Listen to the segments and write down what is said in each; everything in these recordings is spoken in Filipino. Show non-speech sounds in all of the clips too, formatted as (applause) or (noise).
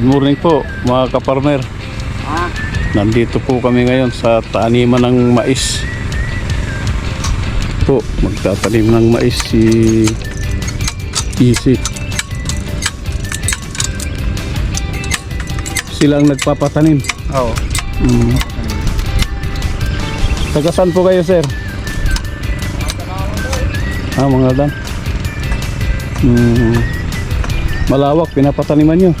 Good morning po mga kaparmer. Ah, Nandito po kami ngayon sa taniman ng mais. Po, magtatanim ng mais si Easy. Sila ang nagpapatanim. oo. Mm. Taga saan po kayo, sir? Ah, mga dan. Mm. Malawak, pinapataniman nyo.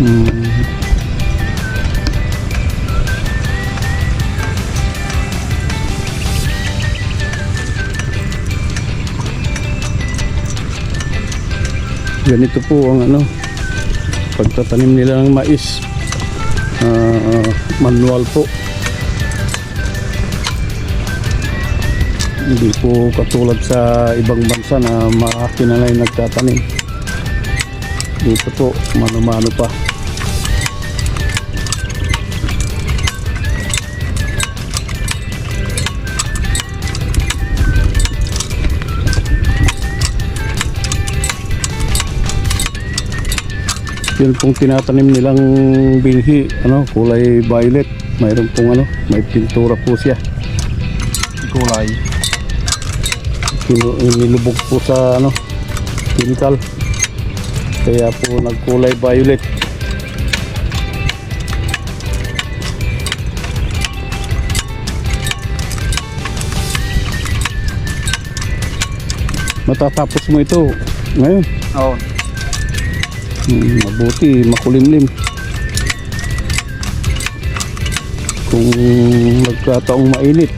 Mm. Ganito po ang ano pagtatanim nila ng mais. Ah, manual po. Hindi po katulad sa ibang bansa na makina na yung nagtatanim. Dito po, mano-mano pa. Yun pong tinatanim nilang binhi, ano, kulay violet. Mayroon pong ano, may pintura po siya. Kulay. Nilubog po sa ano, chemical. Kaya po nagkulay violet. Matatapos mo ito ngayon. Oo. Hmm, mabuti, makulimlim. Kung nagkataong mainit,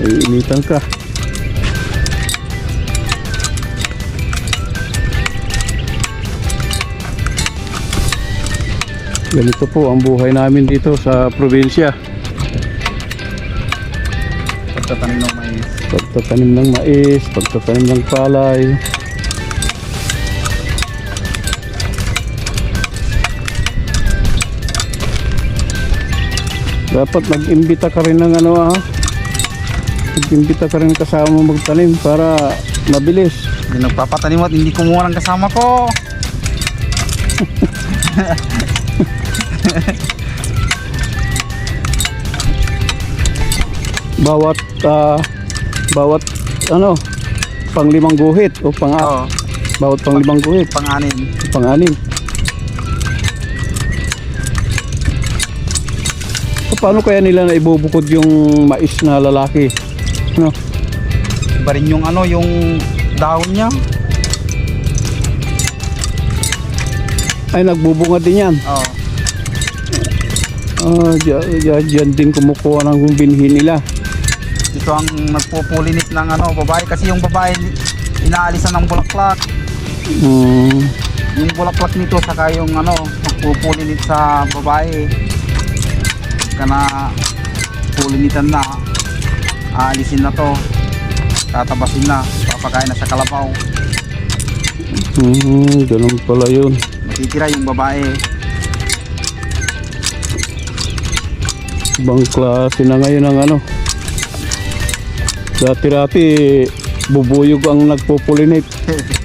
ay initan ka. Ganito po ang buhay namin dito sa probinsya. Pagtatanim ng mais. Pagtatanim ng mais, pagtatanim ng palay. Dapat nag-imbita ka rin ng ano ah. Nag-imbita ka rin kasama mo magtanim para mabilis. Hindi nagpapatanim at hindi kumuha ng kasama ko. (laughs) Bawat ah, bawat ano panglimang guhit o pang Oo. bawat panglimang guhit, Pang-anim. pang-anim. So, paano kaya nila na ibubukod yung mais na lalaki? No? Iba rin yung ano, yung dahon niya. Ay nagbubunga din yan. Oo. Ah, dyan, dyan, dyan din kumukuha ng binhi nila. Ito ang nagpupulinit ng ano, babae. Kasi yung babae, inaalisan ng bulaklak. Hmm. Yung bulaklak nito, saka yung ano, magpupulinit sa babae. Kana pulinitan na. Aalisin na to. Tatabasin na. Papakain na sa kalabaw. Hmm, ganun pala yun. Matitira yung babae. Ibang klase na ngayon ang ano. Dati-dati, bubuyog ang nagpo-pollinate. (laughs)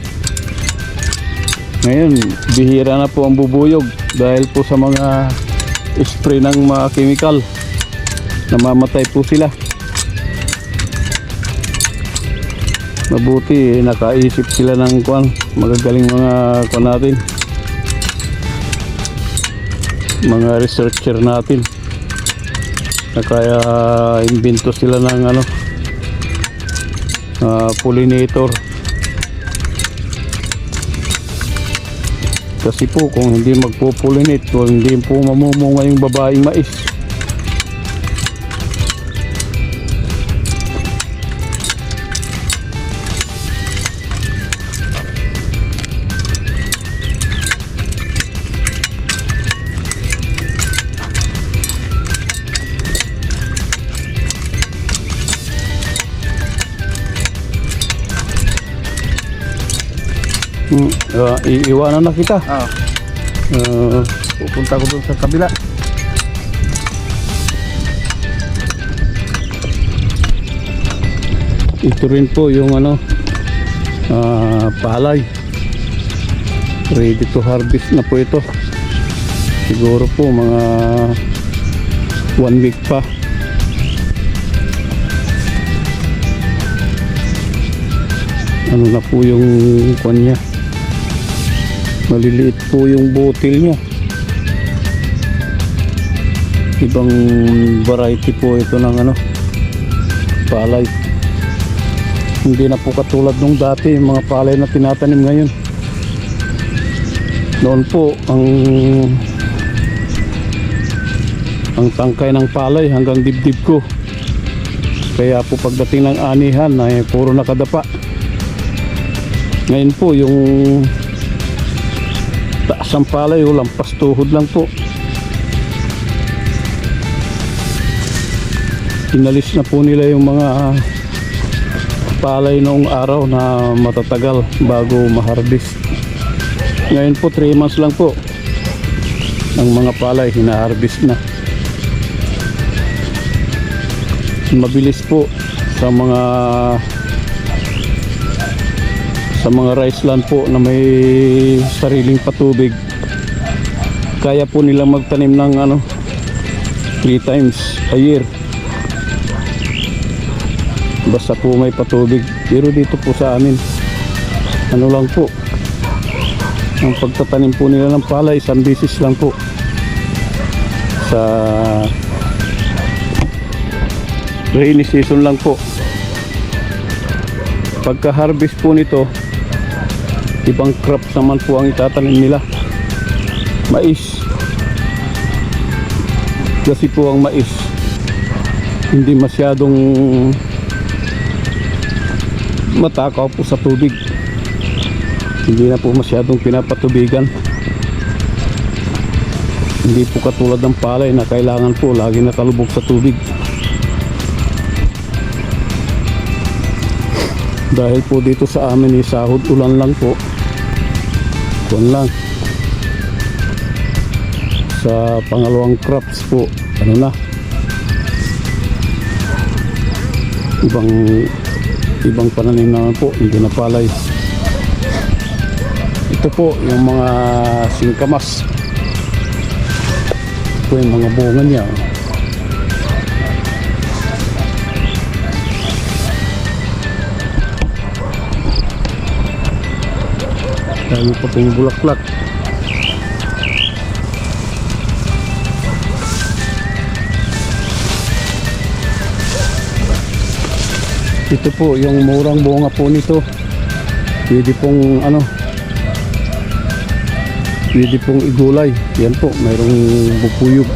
Ngayon, bihira na po ang bubuyog dahil po sa mga spray ng mga chemical. Namamatay po sila. Mabuti, nakaisip sila ng kwan, magagaling mga kwan natin. Mga researcher natin na kaya invento sila ng ano ah, pollinator kasi po kung hindi magpo-pollinate hindi po mamumunga yung babaeng mais Hmm, ah, iiwanan na kita Oo. Ah, pupunta ko doon sa kabila Ito rin po yung ano, ah, palay. Ready to harvest na po ito. Siguro po mga one week pa. Ano na po yung kwan niya. Maliliit po yung butil niya. Ibang variety po ito ng ano, palay. Hindi na po katulad nung dati yung mga palay na tinatanim ngayon. Noon po ang ang tangkay ng palay hanggang dibdib ko. Kaya po pagdating ng anihan ay puro nakadapa. Ngayon po yung taas ng palay o lampas tuhod lang po. Inalis na po nila yung mga palay noong araw na matatagal bago ma-harvest. Ngayon po 3 months lang po ang mga palay hina-harvest na. Mabilis po sa mga sa mga rice land po na may sariling patubig. Kaya po nilang magtanim ng ano 3 times a year. Basta po may patubig. Pero dito po sa amin ano lang po ang pagtatanim po nila ng palay isang bisis lang po sa rainy season lang po pagka harvest po nito ibang crops naman po ang itatanim nila. Mais. Kasi po ang mais. Hindi masyadong matakaw po sa tubig. Hindi na po masyadong pinapatubigan. Hindi po katulad ng palay na kailangan po lagi nakalubog sa tubig. Dahil po dito sa amin eh, sahod ulan lang po kuwan lang. Sa pangalawang crops po ano na? Ibang ibang pananim naman po hindi na ito po yung mga singkamas. Ito yung mga bunga niya dami pa pong bulaklak. Ito po yung murang bunga po nito. Pwede pong ano pwede pong igulay. Yan po mayroong bupuyog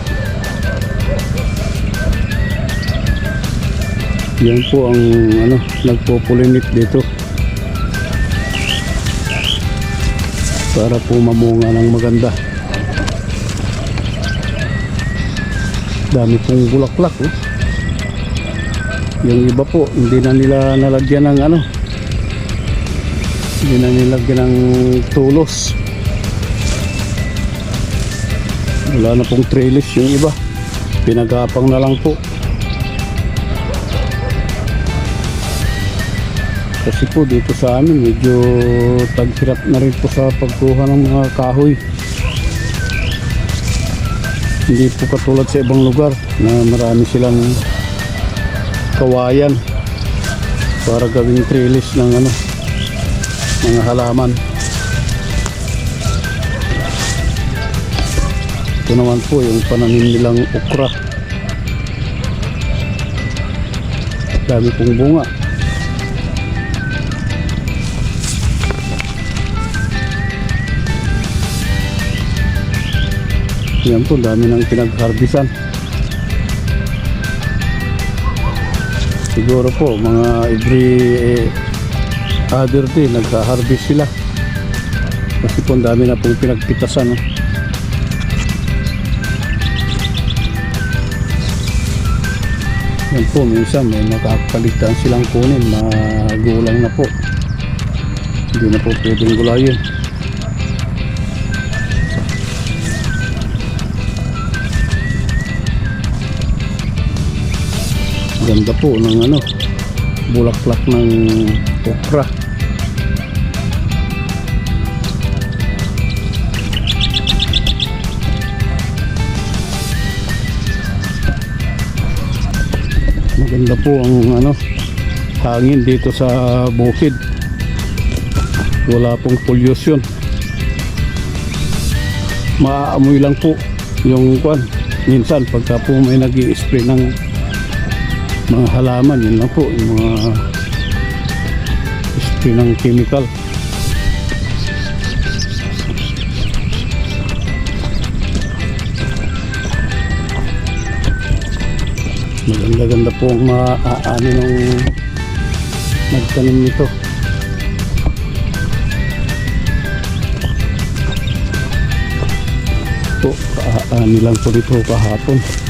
yan po ang ano nagpopulinit dito para po mamunga ng maganda. Dami pong bulaklak oh. yung iba po hindi na nila nalagyan ng ano. Hindi na nilagyan ng tulos. Wala na pong trellis yung iba. Pinagapang na lang po kasi po dito sa amin medyo taghirap na rin po sa pagkuha ng mga kahoy. Hindi po katulad sa ibang lugar na marami silang kawayan para gawing trellis ng ano mga halaman. Ito naman po yung pananim nilang okra. Dami pong bunga yan po dami ng pinagharbisan. Siguro po mga every eh, other day nagka-harvest sila. Kasi po dami na pong pinagpitasan no? yan po minsan may nakakalitan silang kunin. Magulang na po. Hindi na po pwedeng gulayin ganda po ng ano bulaklak ng okra. Maganda po ang ano hangin dito sa bukid. Wala pong pollution. Maaamoy lang po yung kwan. Minsan pagka po may nag spray ng mga halaman, yun lang po yung mga spray ng chemical. Maganda-ganda po ang maaani ng nagtanim nito. Po, kaani lang po dito kahapon.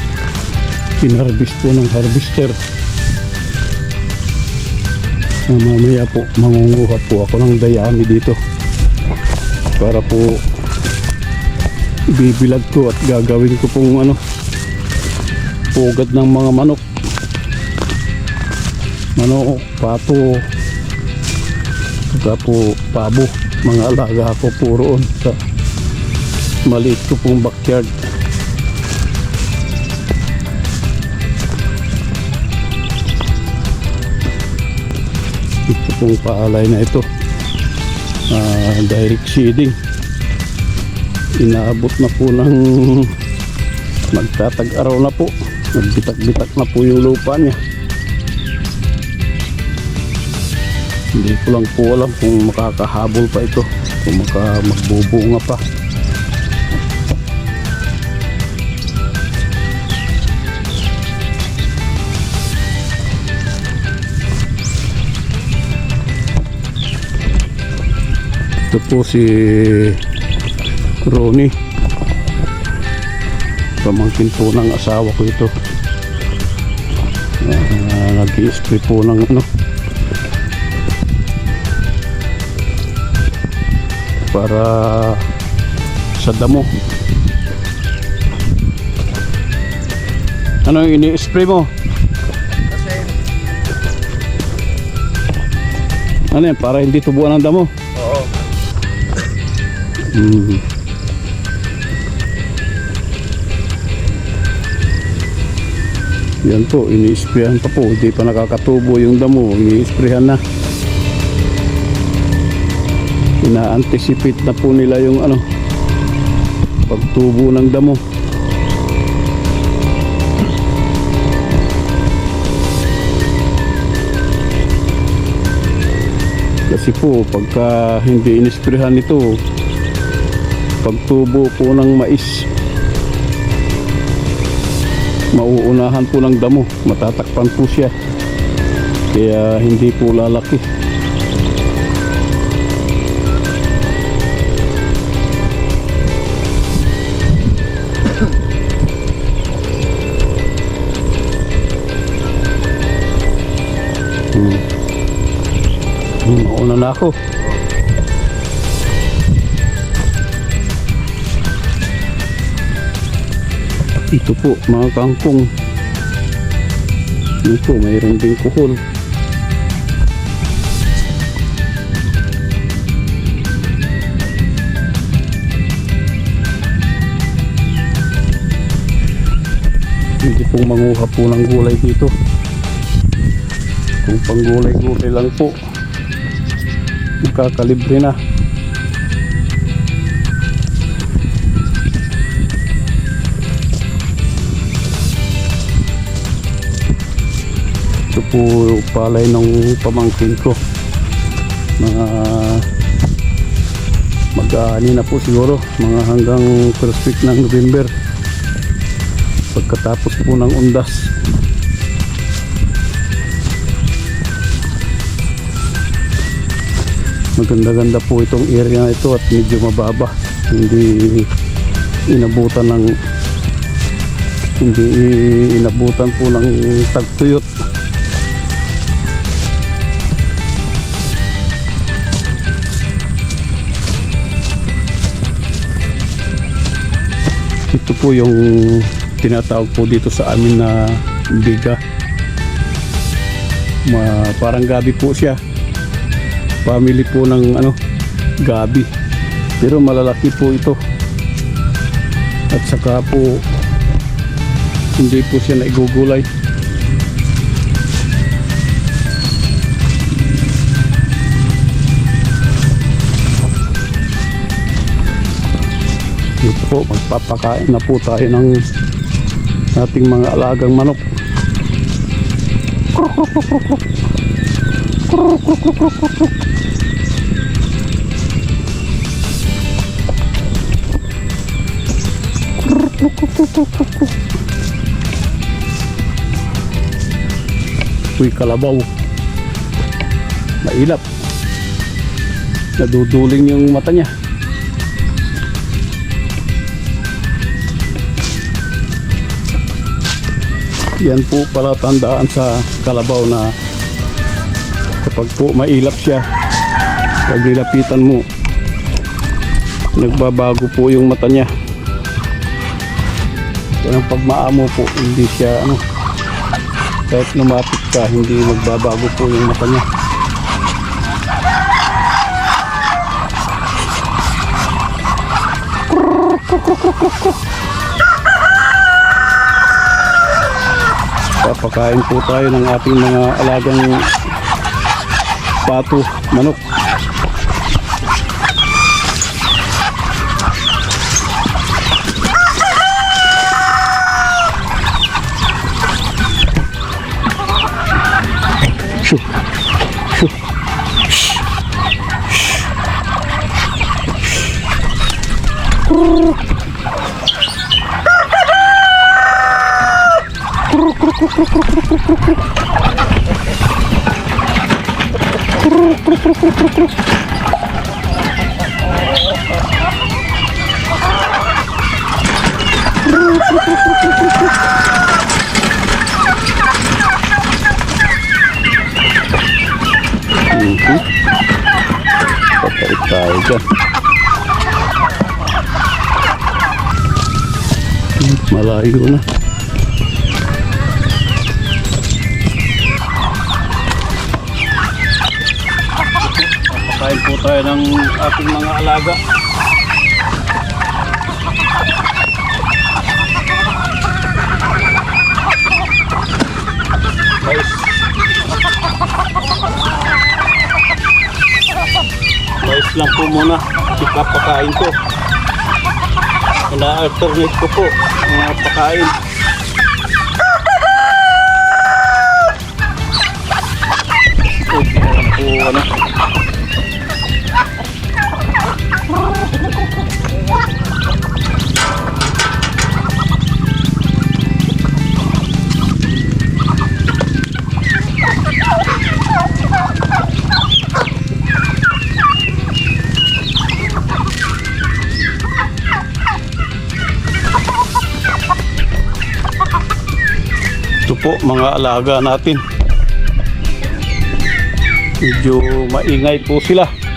Pinarbis po ng harvester. Na mamaya po, mangunguha po ako ng dayami dito. Para po bibilag ko at gagawin ko pong ano pugad ng mga manok manok, pato saka po pabo mga alaga ko po roon sa maliit ko pong backyard (laughs) ito pong paalay na ito. Ah, direct seeding inaabot na po ng (laughs) magtatag-araw na po. Nagbitak-bitak na po yung lupa niya. Hindi ko lang po alam kung makakahabol pa ito kung maka magbubunga pa ito po si Ronnie. Pamangkin po ng asawa ko ito. Uh, nag-i-spray po ng ano. Para sa damo. Ano yung ini-spray mo? Ano yan? para hindi tubuan ng damo mm. Yan po, ini-sprayan pa po. Hindi pa nakakatubo yung damo. Ini-sprayan na. Ina-anticipate na po nila yung ano, pagtubo ng damo. Kasi po, pagka hindi inisprehan ito, pagtubo po ng mais, mauunahan po ng damo. Matatakpan po siya. Kaya hindi po lalaki. Hmm. Hmm, mauna na ako Ito po mga kangkong. Ito po mayroon din kuhol. Hindi po manguha po ng gulay dito. Kung pang gulay-gulay lang po. Magkakalibre na. Po palay ng pamangkin ko. Mga mag-aani na po siguro mga hanggang first week ng November. Pagkatapos po ng undas. Maganda-ganda po itong area na ito at medyo mababa. Hindi inabutan ng hindi inabutan po ng tagtuyot po yung tinatawag po dito sa amin na biga Ma, parang gabi po siya. Family po ng ano, gabi. Pero malalaki po ito. At saka po hindi po siya naigugulay. Dito po, magpapakain na po tayo ng ating mga alagang manok. Uy, kalabaw. Mailap. Naduduling yung mata niya. Yan po pala tandaan sa kalabaw na kapag po mailap siya, pag nilapitan mo, nagbabago po yung mata niya. Yan ang pagmaamo po, hindi siya ano, kahit lumapit ka, hindi magbabago po yung mata niya. Papakain po tayo ng ating mga alagang pato, manok. Shoo. Shoo. Shh. Mhm. Papait tayo dyan. Malayo na. Tayo ng ating mga alaga. Guys, Guys lang po muna, ikapakain ko. Ina-alternate ko po mga pakain. Po mga alaga natin. Medyo maingay po sila.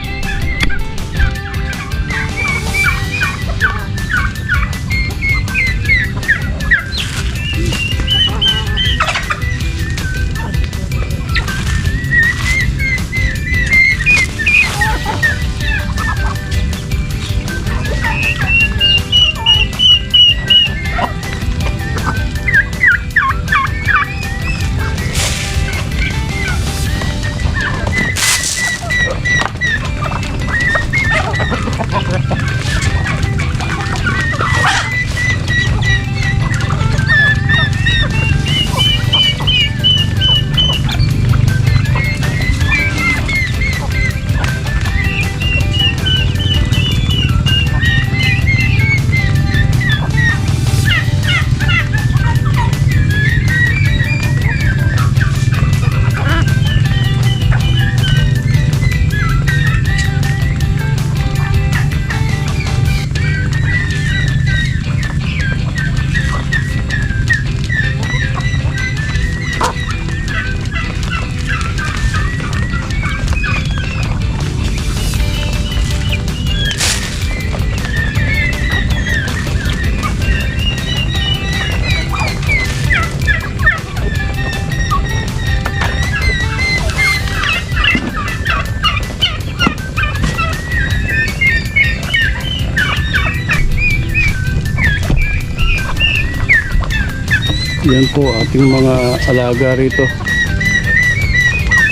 Po ating mga alaga rito.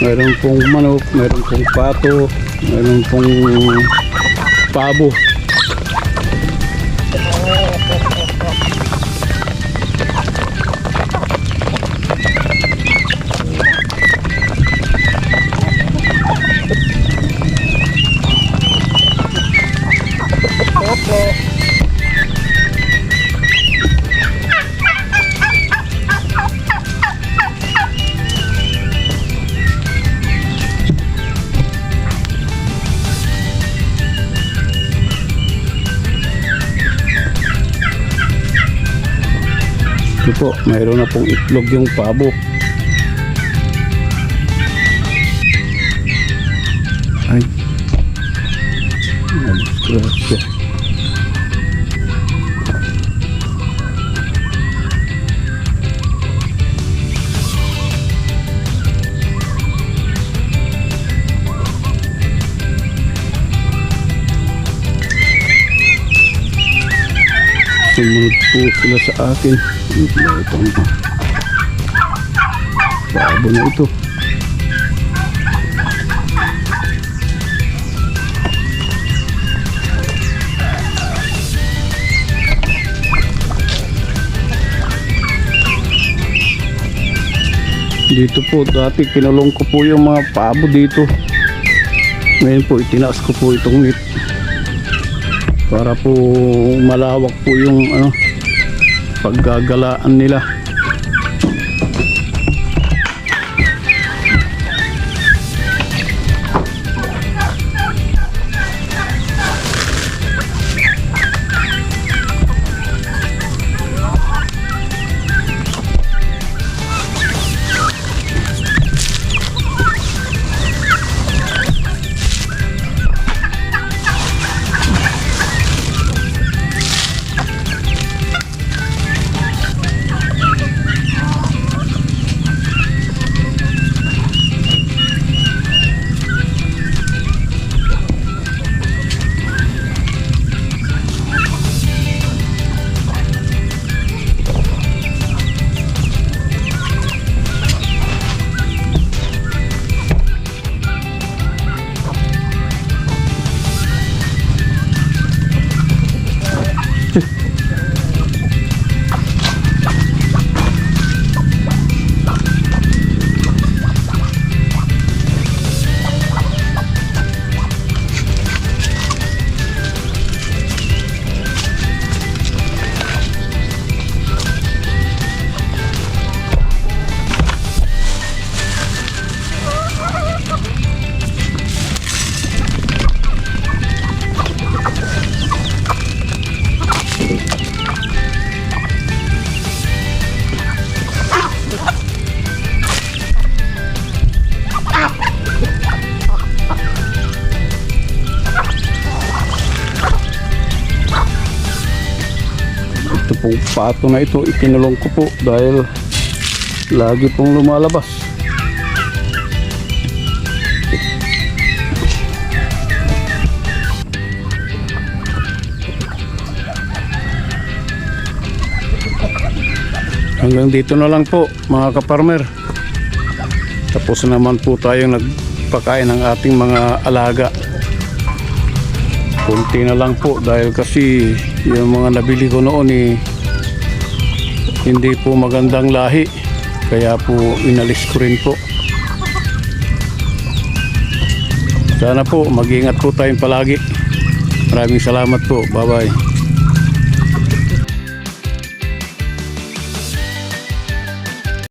Mayroon pong manok, mayroon pong pato, mayroon pong pabo. Po, mayroon na pong itlog yung pabo. Ay. Disgrasya. Sumunod po sila sa akin. Ito ang Pabo na ito. Dito po dati kinulong ko po yung mga pabo dito. Ngayon po itinaas ko po itong net para po malawak po yung ano paggagalaan nila pato na ito ikinulong ko po dahil lagi pong lumalabas. Hanggang dito na lang po mga kaparmer. Tapos na naman po tayong nagpakain ng ating mga alaga. Kunti na lang po dahil kasi yung mga nabili ko noon eh, hindi po magandang lahi. Kaya po inalis ko rin po. Sana po mag-ingat po tayong palagi. Maraming salamat po. Bye bye.